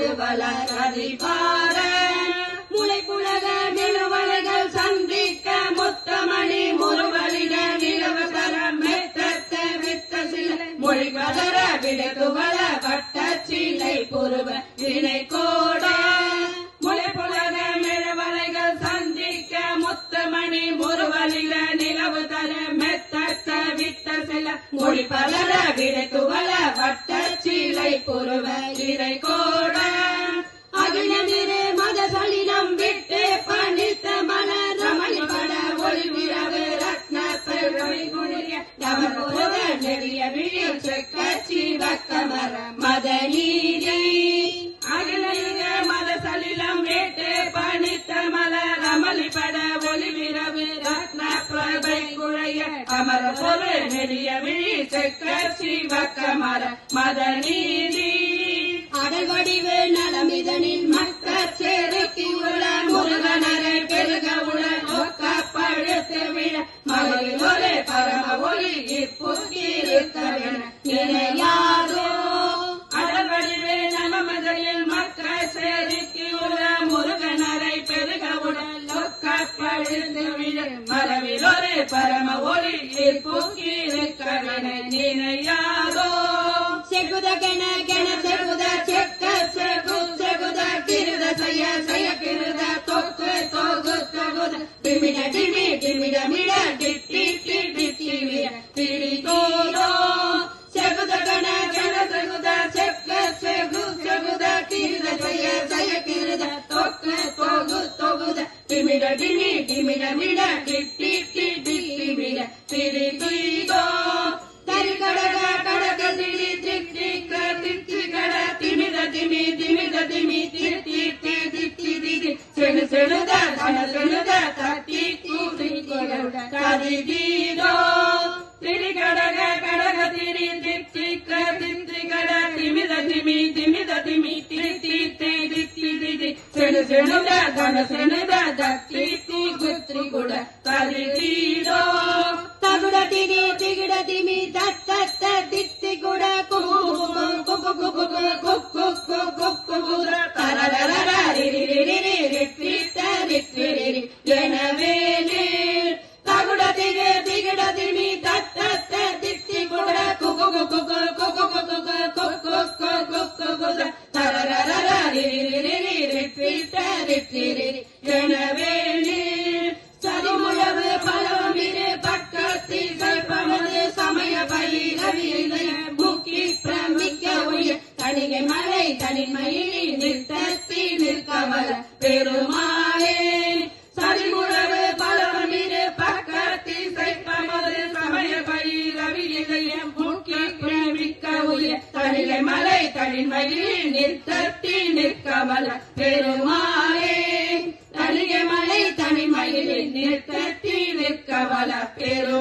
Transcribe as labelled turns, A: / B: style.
A: கணத்து வளர் அதிபார முளை புலக நிலவலைகள் சந்திக்க முத்தமணி முருகலிட நிலவசர மெத்தத்த வித்த சிலை. மொழி கதற விடுதுவள பட்ட சிலை புருவ இணை கோட. முளை புலக நிலவலைகள் சந்திக்க முத்தமணி முருகலிட நிலவு தர மெத்தத்த வித்த சில. மொழி பலர விடுதுவள பட்ட சிலை புருவ நெறிய விழி செக்க சிவக்கமர மத நீதி அகிலமிரு மத சலிலம் விட்டு பணித்த மலர் ரமலி பட ஒளி விரவு ரத்ன பிரபை குழைய அமர பொருள் நெறிய விழி செக்க சிவக்கமர மத நீதி ஒளி இப்புக்கிருக்கவென அடல்வடிவே நமமதையில் மக்கள் சேரிக்கு உள்ள முருகனரை பெருக உடல் விழ மரவில் ஒரே பரம ஒளி இப்புக்கிருக்கவென நினையாதோ
B: செகுத
A: கண கண செகுத செக்க செகு செகுத கிருத செய்ய செய்ய கிருத தொக்கு தொகு தொகுத. பிமிட டிமி திடமிட கிட்டி கிட்டிமிட திரு துய்தோ திரு கடக கடக திரி திட்டிக்க திட்டி கட. திமித திமி திமித திமி திட்டி திட்டி திடி செனு தன செழுத தட்டி తగుడ తలిటీడో తగుడ తిని తిగిడ తిమి తత్త తిత్తి గుడ కుమో பிரமிக்க ஒழிய தனிகை மலை தனிமையில் நிறுத்தி நிற்கவல பெருமாளே. சரிமுழவு பலவமிரு பக்கத்தில் சைப்பமது சமய பயிரவியை முக்கி பிரமிக்க ஒழிய தனிகை மலை தனிமையில் நிறுத்தி நிற்கவல பெருமாளே. தனிகை மலை தனிமையில் நிறுத்தி நிற்கவல பெரு